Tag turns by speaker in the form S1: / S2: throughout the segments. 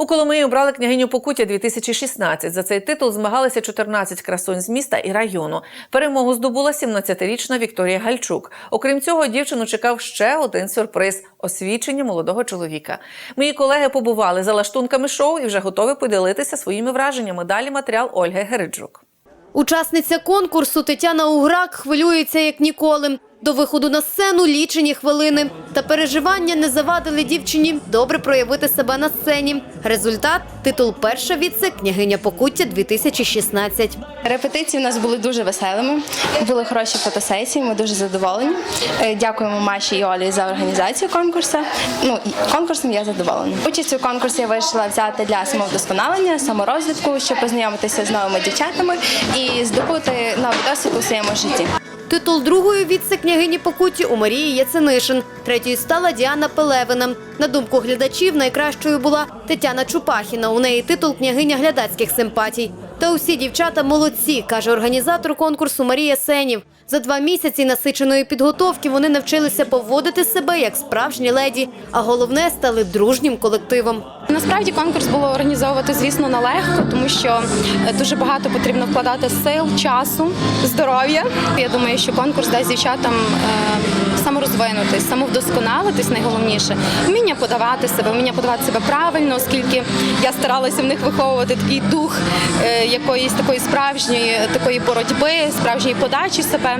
S1: У Коломиї обрали княгиню Покуття 2016. За цей титул змагалися 14 красунь з міста і району. Перемогу здобула 17-річна Вікторія Гальчук. Окрім цього, дівчину чекав ще один сюрприз освічення молодого чоловіка. Мої колеги побували за лаштунками шоу і вже готові поділитися своїми враженнями. Далі матеріал Ольги Гериджук.
S2: Учасниця конкурсу Тетяна Уграк хвилюється як ніколи. До виходу на сцену лічені хвилини. Та переживання не завадили дівчині добре проявити себе на сцені. Результат – титул перша віце княгиня Покуття 2016.
S3: Репетиції у нас були дуже веселими, були хороші фотосесії, ми дуже задоволені. Е, Дякуємо Маші і Олі за організацію конкурсу. Ну, конкурсом я задоволена. Участь у конкурсі я вирішила взяти для самовдосконалення, саморозвитку, щоб познайомитися з новими дівчатами і здобути новий досвід у своєму житті.
S2: Титул другої віце-княгині Покуті у Марії Яценишин. Третьою стала Діана Пелевина. На думку глядачів, найкращою була Тетяна Чупахіна. У неї титул княгиня глядацьких симпатій. Та усі дівчата молодці, каже організатор конкурсу Марія Сенів. За два місяці насиченої підготовки вони навчилися поводити себе як справжні леді, а головне стали дружнім колективом.
S4: Насправді конкурс було організовувати, звісно, нелегко, тому що е, дуже багато потрібно вкладати сил, часу, здоров'я. Я думаю, що конкурс дасть дівчатам е, саморозвинутись, самовдосконалитись, найголовніше, вміння подавати себе, вміння подавати себе правильно, оскільки я старалася в них виховувати такий дух е, якоїсь такої справжньої такої боротьби, справжньої подачі себе,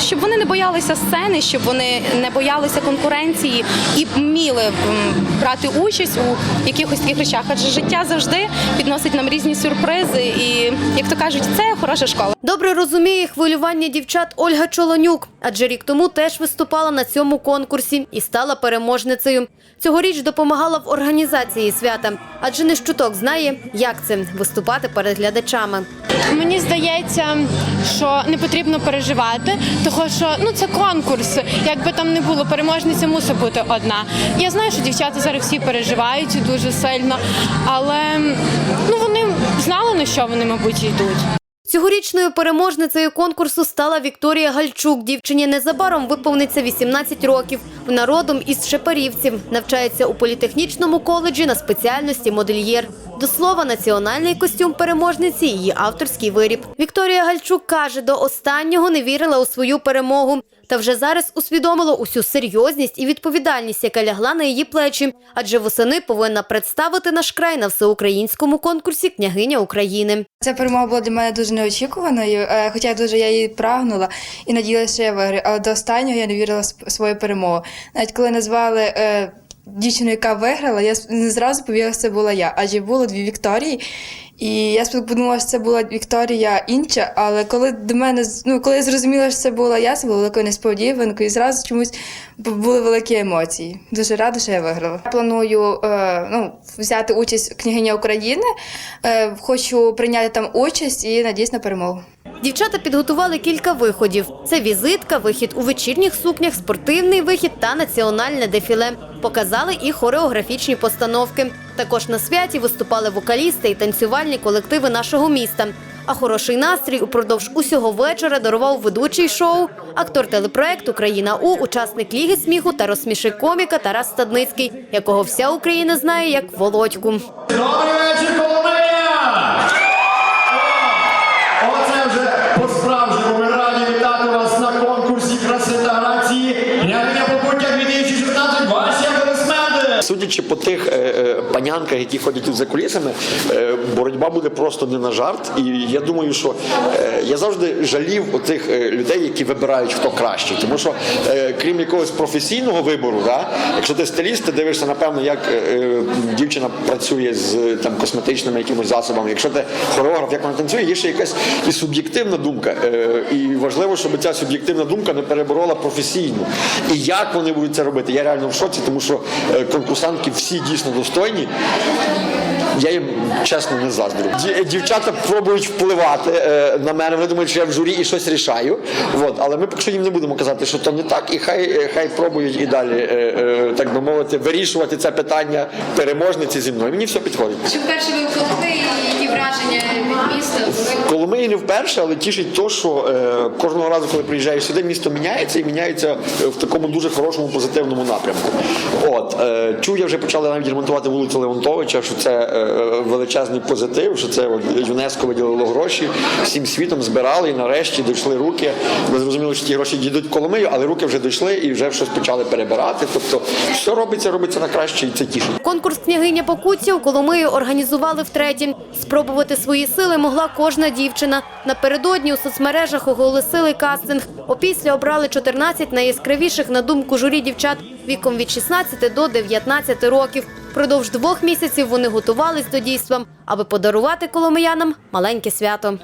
S4: щоб вони не боялися сцени, щоб вони не боялися конкуренції і вміли брати участь у якихось таких речах. Адже життя завжди підносить нам різні сюрпризи, і як то кажуть, це хороша школа.
S2: Добре розуміє хвилювання дівчат Ольга Чолонюк, адже рік тому теж виступала на цьому конкурсі і стала переможницею. Цьогоріч допомагала в організації свята, адже не щуток знає, як це виступати перед глядачами.
S5: Мені здається, що не потрібно переживати, тому що ну це конкурс. Якби там не було, переможниця мусить бути одна. Я знаю, що дівчата зараз всі переживають дуже сильно, але ну вони знали на що вони, мабуть, йдуть.
S2: Цьогорічною переможницею конкурсу стала Вікторія Гальчук. Дівчині незабаром виповниться 18 років. Вона родом із Шепарівців. Навчається у політехнічному коледжі на спеціальності модельєр. До слова, національний костюм переможниці – її авторський виріб. Вікторія Гальчук каже, до останнього не вірила у свою перемогу. Та вже зараз усвідомила усю серйозність і відповідальність, яка лягла на її плечі. Адже восени повинна представити наш край на всеукраїнському конкурсі «Княгиня України».
S6: Ця перемога була для мене дуже неочікуваною, е, хоча дуже я її прагнула і надіялася, що я виграю. Але до останнього я не вірила в свою перемогу. Навіть коли назвали е, дівчину, яка виграла, я не зразу повірила, що це була я. Адже було дві Вікторії. І я подумала, що це була Вікторія інша, але коли до мене ну, коли я зрозуміла, що це була я, це було великою несподіванкою, і зразу чомусь були великі емоції. Дуже рада, що я виграла. Я планую е, ну, взяти участь княгиня України. Е, хочу прийняти там участь і надіюсь на перемогу.
S2: Дівчата підготували кілька виходів: це візитка, вихід у вечірніх сукнях, спортивний вихід та національне дефіле. Показали і хореографічні постановки. Також на святі виступали вокалісти і танцювальні колективи нашого міста. А хороший настрій упродовж усього вечора дарував ведучий шоу, актор телепроекту Країна У, учасник Ліги сміху та розсміши коміка Тарас Стадницький, якого вся Україна знає як Володьку.
S7: Судячи по тих е, е, панянках, які ходять за кулісами, е, боротьба буде просто не на жарт. І я думаю, що я завжди жалів оцих е, людей, які вибирають хто кращий. Тому що, крім якогось професійного вибору, да, якщо ти стиліст, ти дивишся, напевно, як дівчина працює з там косметичними якимось засобами. Якщо ти хореограф, як вона танцює, є ще якась і суб'єктивна думка. І важливо, щоб ця суб'єктивна думка не переборола професійну. І як вони будуть це робити? Я реально в шоці, тому що е, конкурсантки всі дійсно достойні. Я їм чесно не заздрю. Дівчата пробують впливати е, на мене. Вони думають, що я в журі і щось рішаю. От, але ми поки що їм не будемо казати, що то не так, і хай, е, хай пробують і далі, е, е, так би мовити, вирішувати це питання переможниці зі мною. Мені все підходить.
S8: Чи вперше ви в Коломиї
S7: не вперше, але тішить то, що е, кожного разу, коли приїжджаєш сюди, місто міняється і міняється е, в такому дуже хорошому позитивному напрямку. От е, чув, я вже почали навіть ремонтувати вулицю Леонтовича, що це величезний позитив, що це от, ЮНЕСКО виділило гроші, всім світом збирали і нарешті дійшли руки. Ми зрозуміли, що ті гроші дійдуть Коломию, але руки вже дійшли і вже щось почали перебирати. Тобто, все робиться, робиться на краще, і це тішить.
S2: Конкурс княгиня Покуття у Коломиї організували втретє. Спробувати свої сили могла кожна дівчина. Напередодні у соцмережах оголосили кастинг. Опісля обрали 14 найяскравіших на думку журі дівчат віком від 16 до 19 років. Продовж двох місяців вони готувались до дійства, аби подарувати коломиянам маленьке свято.